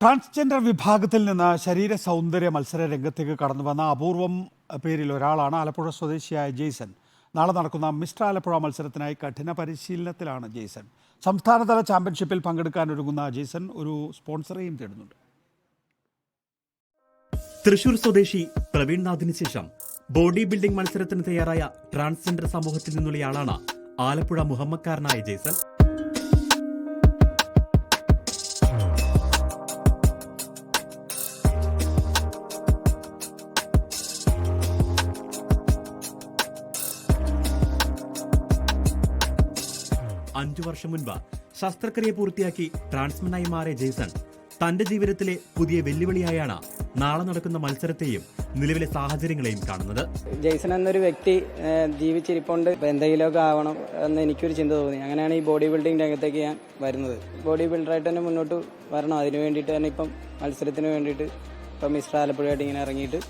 Transgender വിഭാഗത്തിൽ നിന്ന് ശരീര സൗന്ദര്യ മത്സര രംഗത്തേക്ക് കടന്നു വന്ന അപൂർവം പേരിൽ ഒരാളാണ് ആലപ്പുഴ സ്വദേശിയായ ജെയ്സൺ. നാളെ നടക്കുന്ന മിസ്റ്റർ ആലപ്പുഴ മത്സരത്തിനായി കഠിന പരിശീലനത്തിലാണ് ജെയ്സൺ. സംസ്ഥാനതല ചാമ്പ്യൻഷിപ്പിൽ പങ്കെടുക്കാൻ ഒരുങ്ങുന്ന ജെയ്സൺ ഒരു സ്പോൺസറേയും തേടുന്നുണ്ട്. തൃശൂർ സ്വദേശി പ്രവീൺ നാഥിന് ശേഷം ബോഡി ബിൽഡിംഗ് മത്സരത്തിന് തയ്യാറായ ട്രാൻസ്ജെൻഡർ സമൂഹത്തിൽ നിന്നുള്ളയാളാണ് ആലപ്പുഴ മുഹമ്മക്കാരനായ ജേസൺ അഞ്ചു വർഷം മുൻപ് ശസ്ത്രക്രിയ പൂർത്തിയാക്കി ട്രാൻസ്മെനായി മാറിയ ജേസൺ തന്റെ ജീവിതത്തിലെ പുതിയ വെല്ലുവിളിയായാണ് നാളെ നടക്കുന്ന മത്സരത്തെയും നിലവിലെ സാഹചര്യങ്ങളെയും കാണുന്നത്. ജെയ്സൺ എന്നൊരു വ്യക്തി ജീവിച്ചിരിപ്പുണ്ട്. എന്തെങ്കിലുമൊക്കെ ആവണം എന്ന് എനിക്കൊരു ചിന്ത തോന്നി. അങ്ങനെയാണ് ഈ ബോഡി ബിൽഡിംഗ് രംഗത്തേക്ക് ഞാൻ വരുന്നത്. ബോഡി ബിൽഡറായിട്ട് തന്നെ മുന്നോട്ട് വരണം. അതിനു വേണ്ടിയിട്ട് തന്നെ ഇപ്പം മത്സരത്തിന് വേണ്ടിയിട്ട് ഇപ്പം മിസ്റ്റർ ആലപ്പുഴയായിട്ട് ഇങ്ങനെ ഇറങ്ങിയിട്ട്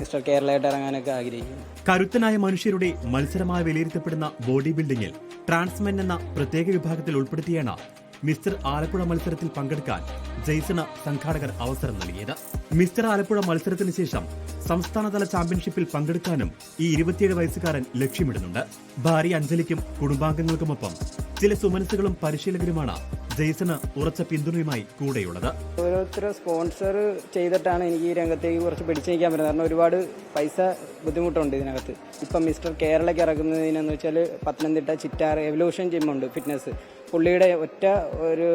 മിസ്റ്റർ കേരളയായിട്ട് ഇറങ്ങാനൊക്കെ ആഗ്രഹിക്കുന്നു. കരുത്തനായ മനുഷ്യരുടെ മത്സരമായി വിലയിരുത്തപ്പെടുന്ന ബോഡി ബിൽഡിംഗിൽ ട്രാൻസ്മെൻ എന്ന പ്രത്യേക വിഭാഗത്തിൽ ഉൾപ്പെടുത്തിയാണ് മിസ്റ്റർ ആലപ്പുഴ മത്സരത്തിൽ പങ്കെടുക്കാൻ ജെയ്സണ് സംഘാടകർ അവസരം നൽകിയത്. മിസ്റ്റർ ആലപ്പുഴ മത്സരത്തിന് ശേഷം സംസ്ഥാനതല ചാമ്പ്യൻഷിപ്പിൽ പങ്കെടുക്കാനും ഈ ഇരുപത്തിയേഴ് വയസ്സുകാരൻ ലക്ഷ്യമിടുന്നുണ്ട്. ഭാര്യ അഞ്ജലിക്കും കുടുംബാംഗങ്ങൾക്കുമൊപ്പം ചില സുമനസുകളും പരിശീലകരുമാണ് ജെയ്സണ് ഉറച്ച പിന്തുണയുമായി കൂടെയുള്ളത്. ഓരോരുത്തരും സ്പോൺസർ ചെയ്തിട്ടാണ് എനിക്ക് ഈ രംഗത്തേക്ക് കുറച്ച് പിടിച്ചു നിൽക്കാൻ പറ്റുന്നത്. കാരണം ഒരുപാട് പൈസ ബുദ്ധിമുട്ടുണ്ട് ഇതിനകത്ത്. ഇപ്പം മിസ്റ്റർ കേരളയ്ക്ക് ഇറക്കുന്നതിനെന്ന് വെച്ചാൽ പത്തനംതിട്ട ചിറ്റാർ എവല്യൂഷൻ ജിമ്മുണ്ട് ഫിറ്റ്നസ് പുള്ളിയുടെ ഒറ്റ ഒരു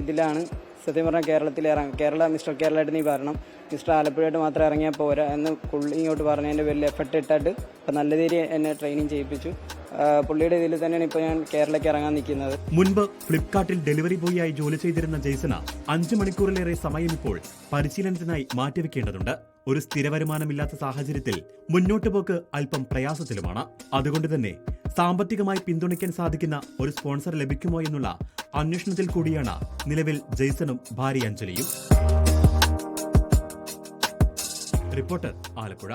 ഇതിലാണ് സത്യം പറഞ്ഞാൽ കേരളത്തിൽ ഇറങ്ങും കേരള മിസ്റ്റർ കേരളമായിട്ട് നീ വരണം. മിസ്റ്റർ ആലപ്പുഴയായിട്ട് മാത്രം ഇറങ്ങിയാൽ പോരാ എന്ന് പുള്ളി ഇങ്ങോട്ട് പറഞ്ഞതിന്റെ വലിയ എഫർട്ട് ഇട്ടിട്ട് ഇപ്പം നല്ല രീതിയിൽ എന്നെ ട്രെയിനിങ് ചെയ്യിപ്പിച്ചു. പുള്ളിയുടെ ഇതിൽ തന്നെയാണ് ഇപ്പോൾ ഞാൻ കേരളയ്ക്ക് ഇറങ്ങാൻ നിൽക്കുന്നത്. മുൻപ് ഫ്ലിപ്കാർട്ടിൽ ഡെലിവറി ബോയിയായി ജോലി ചെയ്തിരുന്ന ജെയ്സന് അഞ്ചു മണിക്കൂറിലേറെ സമയം ഇപ്പോൾ പരിശീലനത്തിനായി മാറ്റിവെക്കേണ്ടതുണ്ട്. ഒരു സ്ഥിര വരുമാനമില്ലാത്ത സാഹചര്യത്തിൽ മുന്നോട്ട് പോക്ക് അല്പം പ്രയാസത്തിലുമാണ്. അതുകൊണ്ട് തന്നെ സാമ്പത്തികമായി പിന്തുണയ്ക്കാൻ സാധിക്കുന്ന ഒരു സ്പോൺസർ ലഭിക്കുമോ എന്നുള്ള അന്വേഷണത്തിൽ കൂടിയാണ് നിലവിൽ ജെയ്സണും ഭാര്യ അഞ്ജലിയും. റിപ്പോർട്ടർ ആലപ്പുഴ.